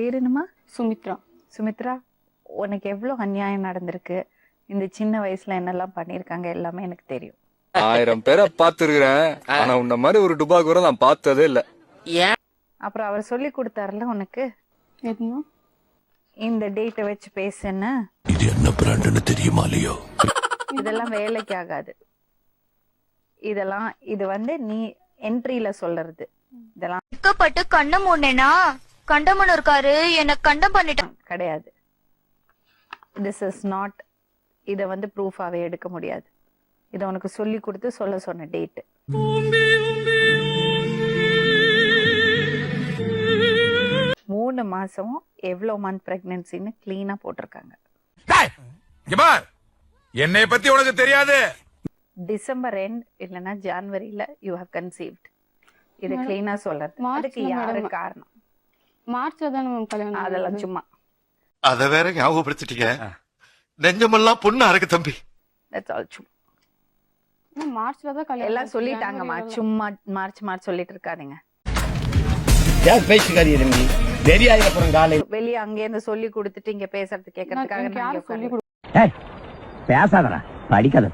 பேர் என்னம்மா? சுமித்ரா. சுமித்ரா உனக்கு எவ்வளோ அநியாயம் நடந்திருக்கு? இந்த சின்ன வயசுல என்னெல்லாம் பண்ணியிருக்காங்க எல்லாமே எனக்கு தெரியும். ஆயிரம் பேரை பார்த்திருக்கிறேன். ஆனா உன்ன மாதிரி ஒரு டுபா கூட நான் பார்த்ததே இல்ல. அப்புறம் அவர் சொல்லி கொடுத்தாருல உனக்கு? இந்த டேட்டை வச்சு பேசுன்னு இது என்ன பிராண்டுன்னு தெரியுமா இல்லையோ? இதெல்லாம் வேலைக்கு ஆகாது. இதெல்லாம் இது வந்து நீ என்ட்ரியில சொல்றது. இதெல்லாம் கண்ண மூடனேனா? கண்டமன் இருக்காரு என்ன கண்டம் பண்ணிட்டான் கிடையாது. திஸ் இஸ் நாட் இதை வந்து ப்ரூஃபாவே எடுக்க முடியாது. இதை உனக்கு சொல்லி கொடுத்து சொல்ல சொன்ன டேட் மூணு மாசம் எவ்வளவு மந்த் பிரெக்னன்சின்னு கிளீனா போட்டிருக்காங்க. என்னை பத்தி உனக்கு தெரியாது. டிசம்பர் எண்ட் இல்லைன்னா ஜான்வரியில யூ ஹவ் கன்சீவ்ட் இது கிளீனா சொல்றது அதுக்கு யாரு. காரணம்? மார்ச்ல தானே மேம் கல்யாணம் அதெல்லாம். சும்மா. அத வேற ஞாபகப்படுத்திட்டீங்க. நெஞ்சமெல்லாம் பொண்ணா இருக்கு தம்பி. தட்ஸ் ஆல் சும்மா மேம், மார்ச்ல தான் கல்யாணம் எல்லாம். சொல்லிட்டாங்கம்மா. ஜனவரில சும்மா மார்ச் மார்ச் சொல்லிட்டு இருக்காதீங்க. ஏன் பேச்சுக்காரி தம்பி? தெரியாது அப்புறம் காலை வெளிய அங்கே இருந்து சொல்லி கொடுத்துட்டு இங்க பேசுறது எனக்கு நான் சொல்லி கொடு பேசாதடா. படிக்காத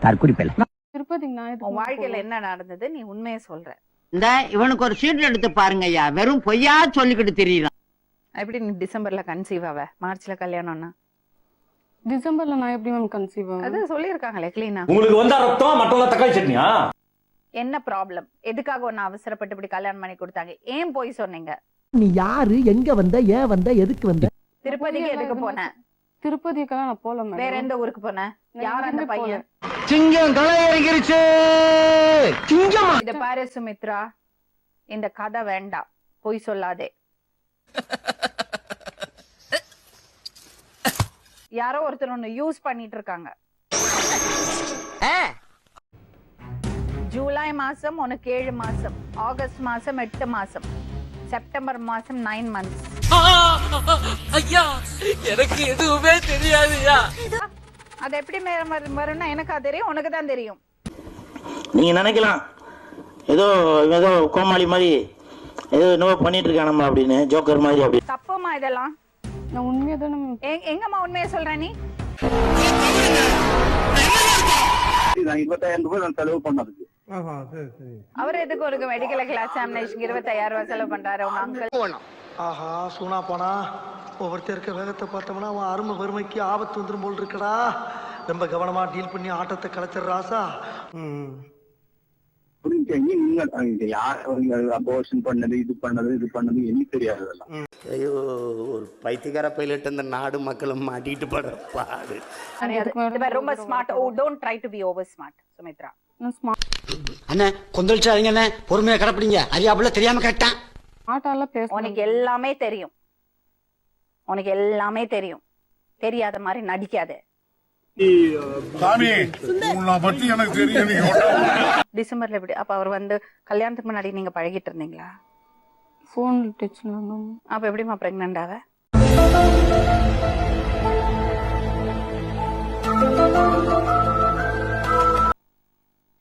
நான் உன் வாழ்க்கையில? என்ன நடந்தது? நீ உண்மையை சொல்ற. இந்த இவனுக்கு ஒரு சீட் எடுத்து பாருங்க ஐயா வெறும் பொய்யா சொல்லிக்கிட்டு தெரியலாம் எப்படி நீ டிசம்பர்ல கன்சீவ் ஆவ? மார்ச்ல கல்யாணம்னா? டிசம்பர்ல நான் எப்படி மேம் கன்சீவ் அது சொல்லியிருக்காங்களே கிளீனா உங்களுக்கு வந்தா ரத்தம் மற்றவங்க தக்காளி சட்னியா? என்ன ப்ராப்ளம் எதுக்காக ஒன்னு அவசரப்பட்டு இப்படி கல்யாணம் பண்ணி கொடுத்தாங்க? ஏன் போய் சொன்னீங்க? நீ யாரு? எங்க வந்த? ஏன் வந்த? எதுக்கு வந்த? திருப்பதிக்கு எதுக்கு போன? திருப்பதிக்கெல்லாம் நான் போல மேம் வேற எந்த ஊருக்கு போன? யார் அந்த பையன்? சிங்கம் களை இறங்கிருச்சு சிங்கம். இத பாரு சுமித்ரா இந்த கதை வேண்டாம். பொய் சொல்லாதே. யாரோ ஒருத்தர் ஒண்ணு யூஸ் பண்ணிட்டு இருக்காங்க ஜூலை மாசம் உனக்கு ஏழு மாசம். ஆகஸ்ட் மாசம் எட்டு மாசம். செப்டம்பர் மாசம் நைன் மந்த்ஸ் ஐயா எனக்கு எதுவுமே தெரியாதுயா அது எப்படி வரும்னா எனக்கு அது தெரியும் உனக்கு தான் தெரியும். நீங்க நினைக்கலாம். ஏதோ ஏதோ கோமாளி மாதிரி ஏதோ என்னவோ பண்ணிட்டு இருக்கானம்மா அப்படின்னு ஜோக்கர் மாதிரி அப்படி. தப்புமா இதெல்லாம். நான் உண்மையா தானே எ- எங்கம்மா உண்மையை சொல்ற நீ? இருபத்தாயிரம் ரூபாய் நான் செலவு பண்ணதுக்கு. அவர் எதுக்கு ஒரு மெடிக்கல் எக்ஸாமினேஷன் இருபத்தாயிரம் ரூபாய் செலவு பண்றாரு உங்க அங்கிள் ஆஹா சூனா போனா ஒவ்வொருத்தர் இருக்க வேகத்தை பார்த்தோம்னா அவன் அருமை வறுமைக்கு ஆபத்து வந்துரும் போல் இருக்கடா. ரொம்ப கவனமா டீல் பண்ணி ஆட்டத்தை கலைச்சிடுறாசா பண்ணது இது பண்ணது இது பண்ணது எனக்கு தெரியாது அதெல்லாம் ஐயோ ஒரு பைத்தியக்கார பைலட் இந்த நாடு மக்களும் மாட்டிட்டு படுற பாடு. ரொம்ப smart oh don't try to be over smart Sumitra. நான் ஸ்மார்ட் அண்ணே கொந்தளிச்சாதீங்க அண்ணே. பொறுமையா கிடப்பிடிங்க. அறியாப்புல தெரியாம கேட்டான். பேச உனக்கு எல்லாமே தெரியும். உனக்கு எல்லாமே தெரியும். தெரியாத மாதிரி நடிக்காத. டிசம்பர்ல எப்படி அப்ப அவர் வந்து கல்யாணத்துக்கு முன்னாடி நீங்க பழகிட்டு இருந்தீங்களா? ஃபோன் அப்ப எப்படிமா பிரெக்னென்ட் ஆவ?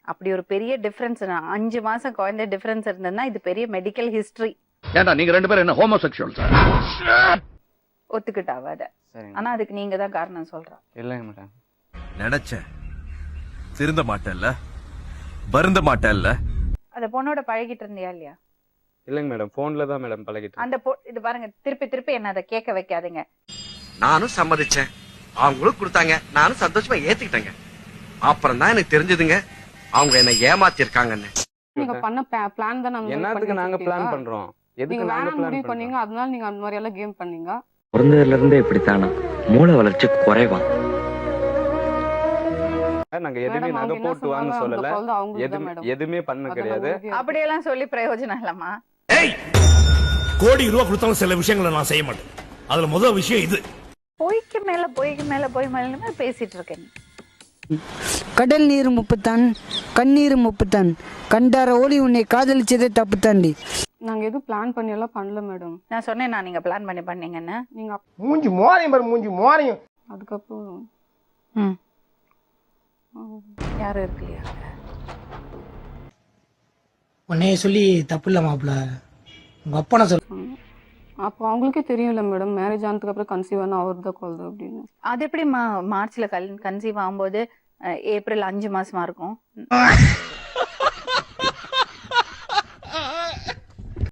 அப்படி ஒரு பெரிய டிஃபரன்ஸ் அஞ்சு மாசம் குழந்தை டிஃபரன்ஸ் இருந்ததுன்னா இது பெரிய மெடிக்கல் ஹிஸ்டரி ஏண்டா நீங்க ரெண்டு பேரும் என்ன ஹோமோசெக்சுவல் சார் ஒத்துக்கிட்டாவ அத. ஆனா அதுக்கு நீங்க தான் காரணம் சொல்றா இல்லைங்க மேடம் நினைச்சேன். திருந்த மாட்டேல்ல வருந்த மாட்டேல்ல அந்த பொண்ணோட பழகிட்டு இருந்தியா இல்லையா? இல்லைங்க மேடம் போன்ல தான் மேடம் பழகிட்டு அந்த பொ இது பாருங்க திருப்பி திருப்பி என்ன அதை கேட்க வைக்காதீங்க. நானும் சம்மதிச்சேன். அவங்களும் கொடுத்தாங்க. நானும் சந்தோஷமா ஏத்துக்கிட்டேங்க. அப்புறம் தான் எனக்கு தெரிஞ்சதுங்க அவங்க என்ன ஏமாத்திருக்காங்கன்னு. நீங்க பண்ண பிளான் தான் நாங்க என்னத்துக்கு நாங்க பிளான் பண்றோம்? எதுக்கு நாங்க முடிவு பண்ணீங்க அதனால நீங்க அந்த மாதிரி எல்லாம் கேம் பண்ணீங்க. பிறந்ததுல இருந்தே இப்படித்தானா? மூளை வளர்ச்சி குறைவான் நாங்க எதுவுமே மேடம், நகை போட்டு சொன்னாலும் சொல்லல. எதுவுமே மேடம். எதுவுமே பண்ண கிடையாது. அப்படியெல்லாம் சொல்லி பிரயோஜனம் இல்லம்மா. கோடி ரூபா கொடுத்தாலும் சில விஷயங்களை நான் செய்ய மாட்டேன். அதுல முதல் விஷயம் இது. பொய்க்கு மேல பொய்க்கு மேல பொய் மேல பேசிட்டு இருக்கேன். கடல் நீர் முப்புத்தான் கண்ணீர் முப்புத்தான். கண்டார ஓலி உன்னை காதலிச்சதே தப்பு தாண்டி நாங்க எதுவும் பிளான் பண்ணி எல்லாம் பண்ணல மேடம். நான் சொன்னேன் நான் நீங்க பிளான் பண்ணி பண்ணீங்கன்னு. நீங்க மூஞ்சி மோரையும் பாரு மூஞ்சி மோரையும். அதுக்கப்புறம் ம். யாரும் இருக்கலையா? உன்னைய சொல்லி தப்பு இல்ல மாப்பிள. உங்க அப்பனை சொல்ல அப்போ அவங்களுக்கே தெரியும்ல மேடம் மேரேஜ் ஆனதுக்கு அப்புறம் கன்சீவ் ஆன அவர் தான் குழந்தை அப்படின்னு. அது எப்படி மா மார்ச்ல கல் கன்சீவ் ஆகும்போது ஏப்ரல் அஞ்சு மாசமா இருக்கும்?